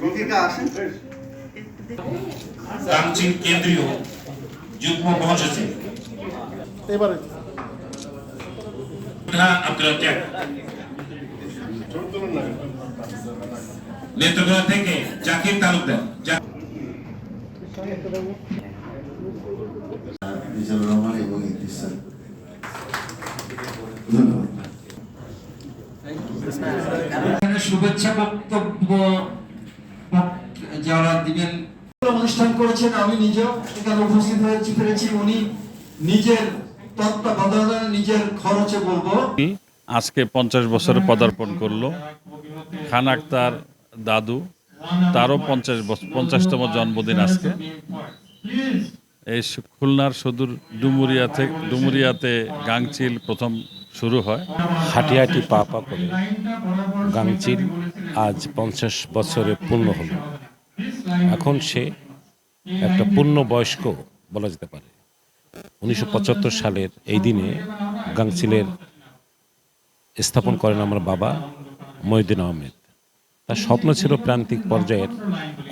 রফিকা কেন্দ্রীয় যুগ্ম মহাসচিব। এবারে। হ্যাঁ আব্দুল রাজ্জাক নেত্রকোনা থেকে জাকির তালুকদার। মিজানুর রহমান এবং ইদ্রিস স্যার। ধন্যবাদ। এখানে শুভেচ্ছা বক্তব্য যারা দিবেন অনুষ্ঠান করেছেন, আমি নিজেও এখানে উপস্থিত হয়েছি পেরেছি উনি নিজের তত্ত্বাবধানে নিজের খরচে বলব। আজকে পঞ্চাশ বছরে পদার্পণ করল। খান আক্তার দাদু, তারও পঞ্চাশ বছর পঞ্চাশতম জন্মদিন আজকে। এই খুলনার সুদূর ডুমুরিয়া থেকে ডুমুরিয়াতে গাংচিল প্রথম শুরু হয়। হাঁটি হাঁটি পা পা করে। গাংচিল আজ পঞ্চাশ বছরে পূর্ণ হলো। এখন সে একটা পূর্ণ বয়স্ক বলা যেতে পারে। উনিশশো পঁচাত্তর সালের এই দিনে গাংচিলের স্থাপন করেন আমার বাবা মহিউদ্দিন আহমেদ। তার স্বপ্ন ছিল প্রান্তিক পর্যায়ের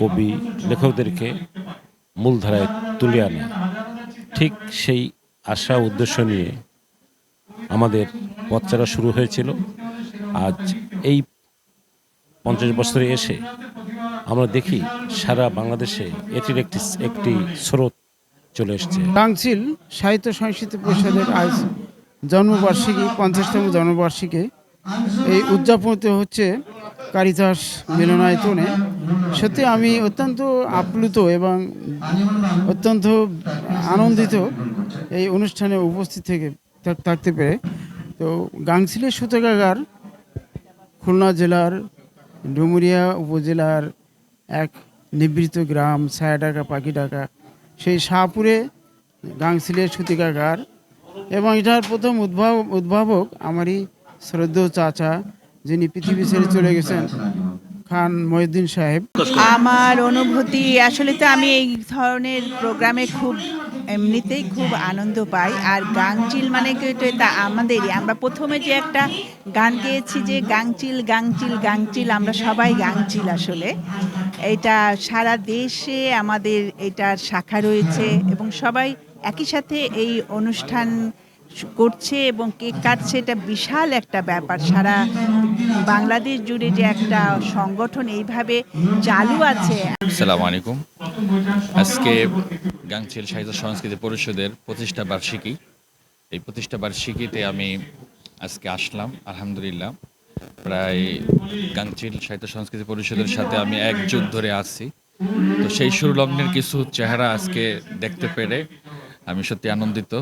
কবি, লেখকদেরকে মূলধারায় তুলে আনা। ঠিক সেই আশা, উদ্দেশ্য নিয়ে আমাদের পথচলা শুরু হয়েছিল। আজ এই পঞ্চাশ বছরে এসে আমরা দেখি সারা বাংলাদেশে এটির একটি একটি স্রোত চলে এসছে। টাংচিল সাহিত্য সংস্কৃতি পরিষদের আজ জন্মবার্ষিকী, পঞ্চাশতম জন্মবার্ষিকী। এই উদযাপনিত হচ্ছে কারিতাস মিলনায়তনে। সত্যি আমি অত্যন্ত আপ্লুত এবং অত্যন্ত আনন্দিত এই অনুষ্ঠানে উপস্থিত থাক- থাকতে পেরে। তো গাংছিলের সুতকাগার খুলনা জেলার ডুমুরিয়া উপজেলার এক নিবৃত গ্রাম ছায়া ডাকা পাখি পাখিডাকা সেই শাহপুরে গাংছিলের সুতিকাগার এবং এটার প্রথম উদ্ভাব, উদ্ভাবক আমারই শ্রদ্ধেয় চাচা যিনি পৃথিবী ছেড়ে চলে গেছেন, খান মহিউদ্দিন সাহেব। আমার অনুভূতি, আসলে তো আমি এই ধরনের প্রোগ্রামে খুব এমনিতেই খুব আনন্দ পাই। আর গাংচিল মানে তো আমাদেরই। আমরা প্রথমে যে একটা গান গেয়েছি যে গাংচিল গাংচিল গাংচিল, আমরা সবাই গাংচিল আসলে। এটা সারা দেশে আমাদের এটার শাখা রয়েছে এবং সবাই একই সাথে এই অনুষ্ঠান করছে এবং কেক কাটছে এটা বিশাল একটা ব্যাপার। সারা বাংলাদেশ জুড়ে যে একটা সংগঠন এইভাবে চালু আছে। আসসালামু আলাইকুম। আজকে গাংচিল সাহিত্য সংস্কৃতি পরিষদের প্রতিষ্ঠা বার্ষিকী। এই প্রতিষ্ঠা বার্ষিকীতে আমি আজকে আসলাম, আলহামদুলিল্লাহ। প্রায় গাংচিল সাহিত্য সংস্কৃতি পরিষদের সাথে আমি এক যুগ ধরে আছি। তো সেই শুরু লগ্নের কিছু চেহারা আজকে দেখতে পেরে আমি সত্যি আনন্দিত।